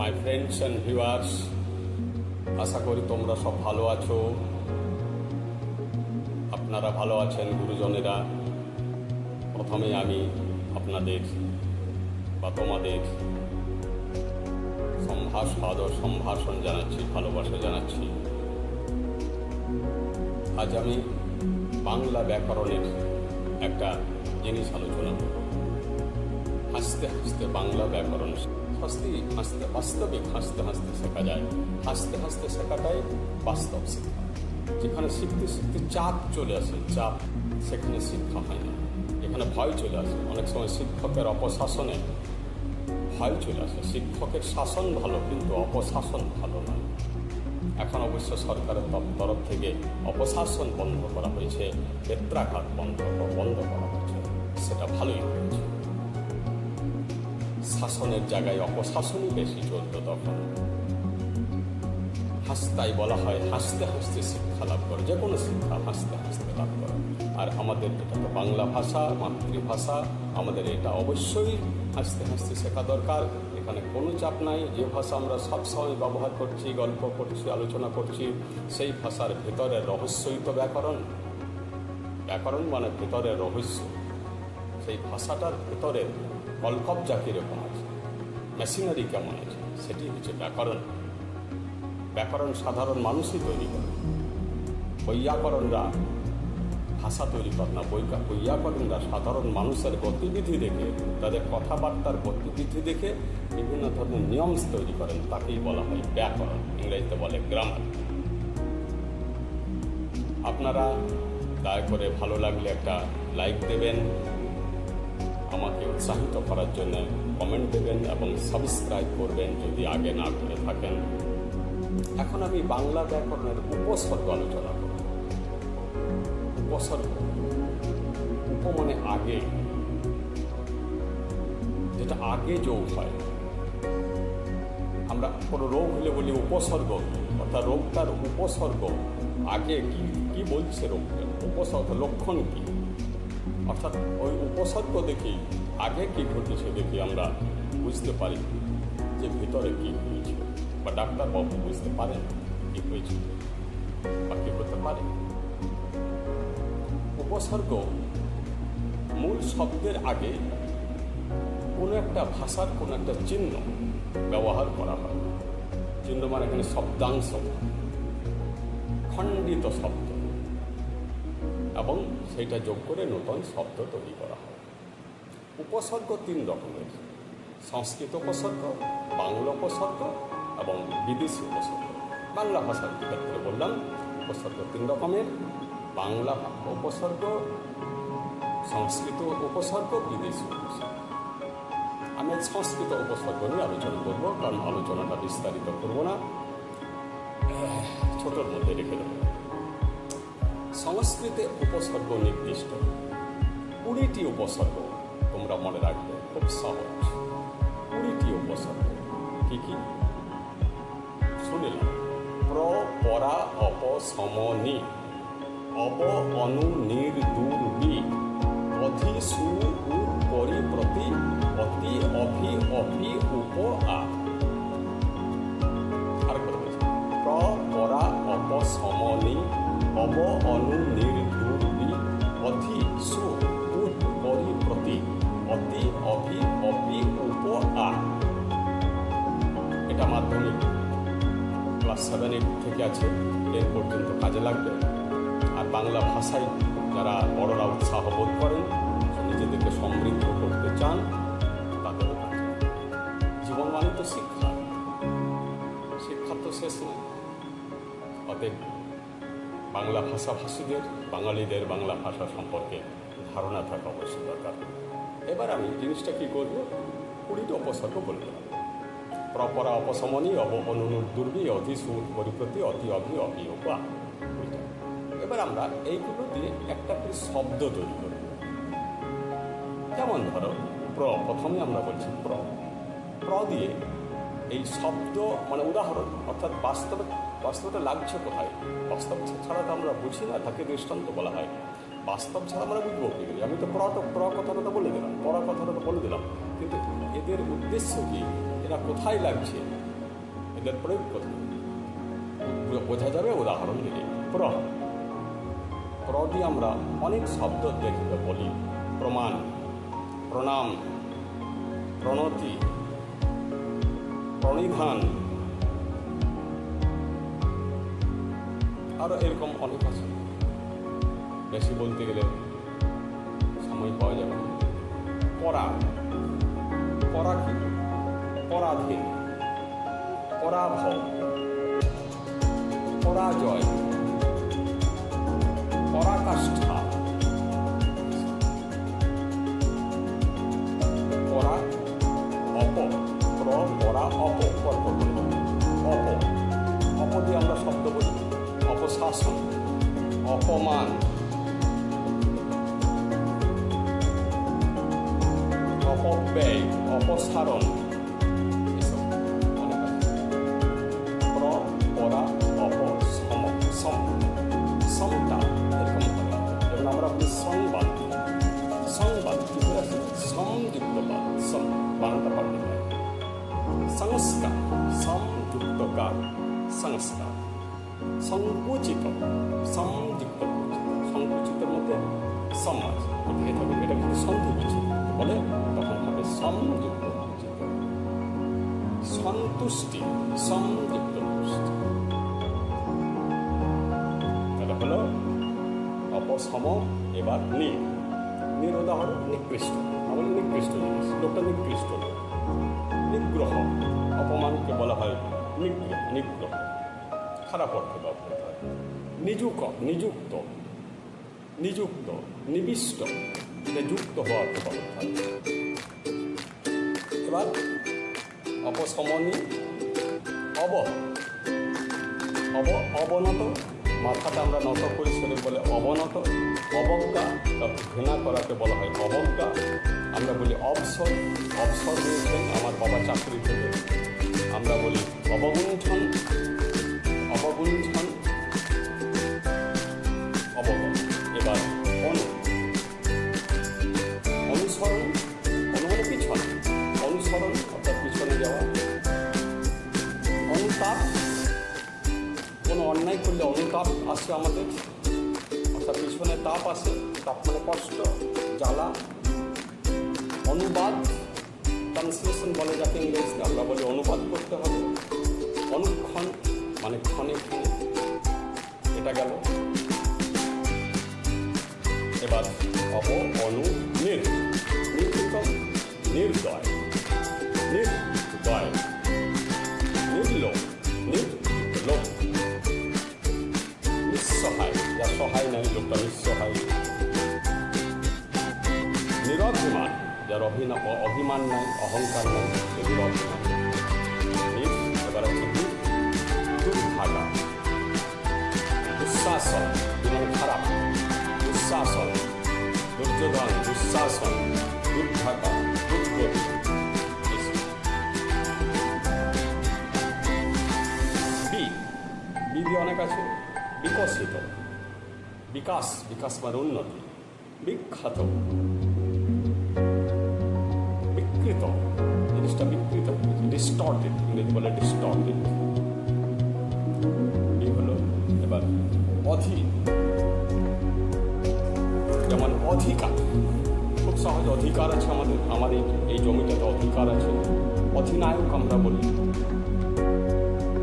My friends and viewers আশা করি তোমরা সব ভালো আছো। আপনারা ভালো আছেন গুরুজনেরা। প্রথমে আমি আপনাদের বা তোমাদের সম্ভাষ আদর সম্ভাষণ জানাচ্ছি, ভালোবাসা জানাচ্ছি। আজ আমি বাংলা ব্যাকরণের একটা জিনিস আলোচনা করব। হাসতে হাসতে বাংলা ব্যাকরণ হাসতে হাসতে বাস্তবিক হাসতে হাসতে শেখা যায়। হাসতে হাসতে শেখাটাই বাস্তব শিক্ষা। যেখানে শিখতে শিখতে চাপ চলে আসে, চাপ সেখানে শিক্ষা হয় না। এখানে ভয় চলে আসে। অনেক সময় শিক্ষকের অপশাসনে ভয় চলে আসে। শিক্ষকের শাসন ভালো, কিন্তু অপশাসন ভালো নয় এখন অবশ্য সরকারের তর- তরফ থেকে অপশাসন বন্ধ করা হয়েছে বেত্রাঘাত বন্ধ বন্ধ করা হয়েছে। সেটা ভালোই হয়েছে। শাসনের জায়গায় অপশাসনই বেশি চলত তখন। হাসতাই বলা হয়, হাসতে হাসতে শিক্ষা লাভ করে, যে কোনো শিক্ষা হাসতে হাসতে লাভ করে। আর আমাদের এটা তো বাংলা ভাষা, মাতৃভাষা, আমাদের এটা অবশ্যই হাসতে হাসতে শেখা দরকার। এখানে কোনো চাপ নাই, যে ভাষা আমরা সবসময় ব্যবহার করছি, গল্প করছি, আলোচনা করছি, সেই ভাষার ভেতরের রহস্যই তো ব্যাকরণ। ব্যাকরণ মানে ভেতরের রহস্য। সেই ভাষাটার ভেতরে কলকবজা কীরকম আছে মেশিনারি কেমন আছে, সেটি হচ্ছে ব্যাকরণ। ব্যাকরণ সাধারণ মানুষই তৈরি করে। বৈয়াকরণরা ভাষা তৈরি করে না, বৈকা, বৈয়াকরণরা সাধারণ মানুষের গতিবিধি দেখে, তাদের কথাবার্তার গতিবিধি দেখে বিভিন্ন ধরনের নিয়ম তৈরি করেন, তাকেই বলা হয় ব্যাকরণ, ইংরেজিতে বলে গ্রামার আপনারা দয়া করে ভালো লাগলে একটা লাইক দেবেন আমাকে উৎসাহিত করার জন্য কমেন্ট দেবেন এবং সাবস্ক্রাইব করবেন যদি আগে না করে থাকেন। এখন আমি বাংলা ব্যাকরণের উপসর্গ আলোচনা করব। উপসর্গ উপ মানে আগে, যেটা আগে যোগ হয় আমরা কোনো রোগ হলে বলি উপসর্গ, অর্থাৎ রোগটার উপসর্গ, আগে কি কি বলছে রোগটা, উপসর্গ লক্ষণ কি? অর্থাৎ ওই উপসর্গ দেখি, আগে কি ঘটেছে দেখি আমরা বুঝতে পারি যে ভিতরে কি হয়েছে। বা ডাক্তারবাবু বুঝতে পারেন কি হয়েছে বা কি হতে পারে। উপসর্গ মূল শব্দের আগে কোনো একটা ভাষার কোনো একটা চিহ্ন ব্যবহার করা হয়। চিহ্ন মানে এখানে শব্দাংশ। খণ্ডিত শব্দ। এবং সেটা যোগ করে নতুন শব্দ তৈরি করা হয়। উপসর্গ তিন রকমের। সংস্কৃত উপসর্গ, বাংলা উপসর্গ এবং বিদেশি উপসর্গ। বাংলা ভাষার ক্ষেত্রে বললাম, উপসর্গ তিন রকমের। বাংলা উপসর্গ, সংস্কৃত উপসর্গ, বিদেশি উপসর্গ। আমি সংস্কৃত উপসর্গ নিয়ে আলোচনা করব, কারণ আলোচনাটা বিস্তারিত করব না। ছোটোর মধ্যে রেখে দেবো। সংস্কৃতে উপসর্গ নির্দিষ্ট। কুড়িটি উপসর্গ তোমরা মনে রাখবে খুব সহজ। কুড়িটি উপসর্গ কি কি? শুনিলাম। প্র, পরা, অপ সমনি অব, অনু, নির, দূর, বি। অধি, সু, উ, পরি, প্রতি, অতি, অভি অভি উপ, আ। আর করে প্র, পরা, অপ সমনি অব অনু নির দূর বি অধি সু উ পরি প্রতি অতি অভি অভি উপ আ এটা মাধ্যমিক। ক্লাস সেভেন এইট থেকে আছে টেন পর্যন্ত কাজে লাগবে। আর বাংলা ভাষায় যারা বড়রা উৎসাহ বোধ করেন নিজেদেরকে সমৃদ্ধ করতে চান তাদেরও জীবন মানে তো শিক্ষা। শিক্ষা তো শেষ নেই অতএব বাংলা ভাষাভাষীদের বাঙালিদের বাংলা ভাষা সম্পর্কে ধারণা থাকা অবশ্যই দরকার। এবার আমি জিনিসটা কী করব? কুড়িটা উপসর্গ বলে দেবো প্রপরা অপসমনি অব দুর্বি, অধি সুর পরিপ্রতি, অতি অভি অভি অভিযোগ এবার আমরা এইগুলো দিয়ে একটা করে শব্দ তৈরি করি যেমন ধরো, প্র, প্রথমে আমরা বলছি প্র। প্র দিয়ে এই শব্দ মানে উদাহরণ, অর্থাৎ বাস্তবে বাস্তবটা লাগছে কোথায়? বাস্তব ছাড়া তো আমরা বুঝি না, তাকে দৃষ্টান্ত বলা হয়। বাস্তব ছাড়া আমরা বুঝব কি? আমি তো প্র প্র কথাটা তো বলে দিলাম, পড়া কথাটা তো বলে দিলাম। কিন্তু এদের উদ্দেশ্য কি? এরা কোথায় লাগছে? এদের প্রয়োগ কোথায়? বোঝা যাবে, উদাহরণ দিলে প্র প্র দিয়ে আমরা অনেক শব্দ দেখতে বলি। প্রমাণ, প্রণাম, প্রণতি, প্রণিধান আরও এরকম অনেক আছে। বেশি বলতে গেলে সময় পাওয়া যাবে না। পড়া। পড়া কি? পরাধীন পরাভব পরাজয় পরাকাষ্ঠা অপশাসন অপমান অপব্যয় অপসারণ প্র অপ সম সম সমটা এরকম হবে যেমন আমরা বলি সংবাদ সংবাদ কি করে আসে সংযুক্ত বাদ সম পাল্টে যায় সংস্কার সংযুক্তকার সংস্কার সংকুচিত, সংযুক্ত সংকুচিতের মধ্যে সমাজ থেকে থাকবে এটা কিন্তু বিচ্ছিন্ন বলে তখন হবে সংযুক্ত। সন্তুষ্টি, সংযুক্ত পুষ্টি তাহলে হলো অপসম এবার নি। নির উদাহরণ, নিকৃষ্ট। আমাদের নিকৃষ্ট জিনিস। লোকটা নিকৃষ্ট। নিগ্রহ। অপমানকে বলা হয় নিগ্রহ নিগ্রহ। খারাপ অর্থে ব্যবহৃত হয়। নিযুক নিযুক্ত নিযুক্ত, নিবিষ্ট এটা যুক্ত হওয়ার ব্যবহৃত হয়। এবার অপসমনি অব অব, অবনত, মাথাটা আমরা নত করি সেটা বলে অবনত, অবজ্ঞা ঘৃণা করাকে বলা হয় অবজ্ঞা। আমরা বলি অবসর অবসর নিয়েছেন আমার বাবা চাকরি থেকে আমাদের অর্থাৎ পিছনে তাপ আসে তাপ মানে কষ্ট, জ্বালা, অনুবাদ ট্রান্সলেশন বলে যাকে ইংরেজিতে আমরা বলি অনুবাদ করতে হবে। অনুক্ষণ মানে ক্ষণে ক্ষণে। এটা গেল। এবার অপ অনু অহংকার এবার দুঃ দুর্ভাগা দুঃশাসন মানে খারাপ। দুঃশাসন, দুর্যোধন, দুঃশাসন, দুর্ভাগা দুর্গতি এসব। বি বি অনেক আছে। বিকশিত। বিকাশ বিকাশ মানে উন্নতি। বিখ্যাত। ডিস্টর্টেড ইংরেজি বলে ডিস্টর্টেড এই হলো এবার অধীন যেমন অধিকার খুব সহজ অধিকার আছে আমাদের আমার এই এই জমিটাতে অধিকার আছে অধিনায়ক আমরা বলি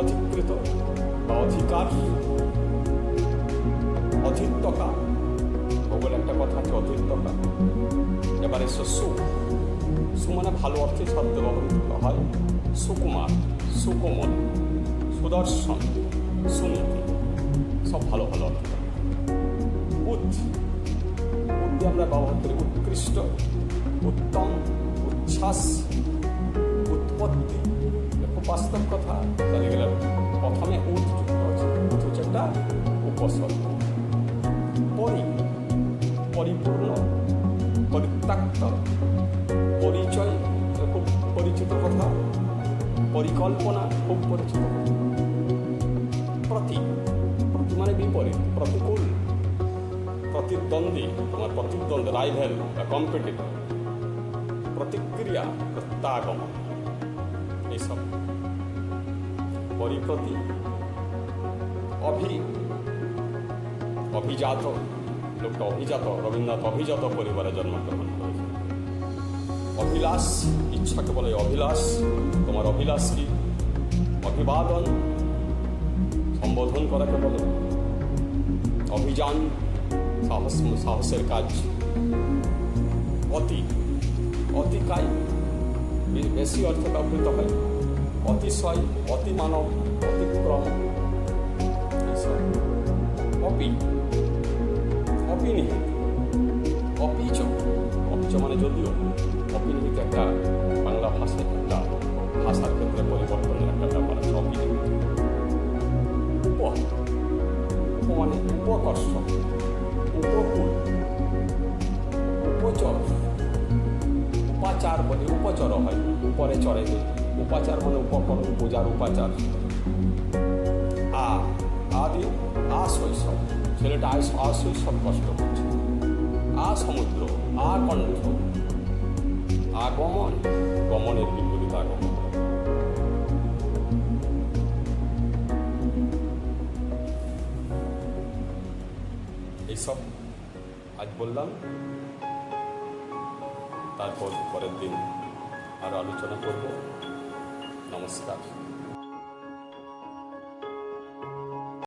অধিকৃত বা অধিকার অধিত্যকা ভূগোলে একটা কথা আছে অধিত্যকা এবার সু সু মানে ভালো অর্থে শব্দ ব্যবহৃত হয় সুকুমার, সুকোমল, সুদর্শন, সুনীতি, সব ভালো ভালো অর্থ। উৎ দিয়ে আমরা ব্যবহার করি উৎকৃষ্ট, উত্তম, উচ্ছ্বাস, উৎপত্তি। খুব বাস্তব কথা, তাহলে গেলে প্রথমে উৎ হচ্ছে একটা উপসর্গ। পরি, পরিপূর্ণ, পরিত্যক্ত। পরিকল্পনা খুব কথা প্রতি প্রতি মানে বিপরীত, প্রতিকূল, প্রতিদ্বন্দ্বী, তোমার প্রতিদ্বন্দ্বী রাইভেল বা কম্পিটিটর প্রতিক্রিয়া, প্রত্যাগমন, এইসব। পরিপ্রতি, অভি, অভিজাত, লোকটা অভিজাত, রবীন্দ্রনাথ অভিজাত পরিবারে জন্মগ্রহণ করেছেন অভিলাষ, ইচ্ছাকে বলে অভিলাষ, তোমার অভিলাষ কি? অভিবাদন, সম্বোধন করাকে বলে অভিযান, সাহস, সাহসের কাজ। অতি, অতিকায়, বে- বেশি অর্থ ব্যবহৃত হয়। অতিশয়, অতিমানব, অতিক্রম। এইসব অপি, অপিনিহিত। অপিচ অপিচ মানে যদিও অপিনিহিত একটা বাংলা ভাষায় একটা ভাষার ক্ষেত্রে পরিবর্তনের একটা ব্যাপার আছে উপ মানে উপকর্ষ, উপকূল, উপচর, উপাচার বলে উপচর হয়, উপরে চড়ে গে উপাচার মানে উপকরণ, পূজার উপাচার। আ, আদি, আ শৈশব, ছেলেটা আয় আ শৈশব কষ্ট করছে। আ সমুদ্র আ কণ্ঠ আগমন, গমনের বিপরীত আগমন। এইসব আজ বললাম। তারপর পরের দিন আরও আলোচনা করব। নমস্কার।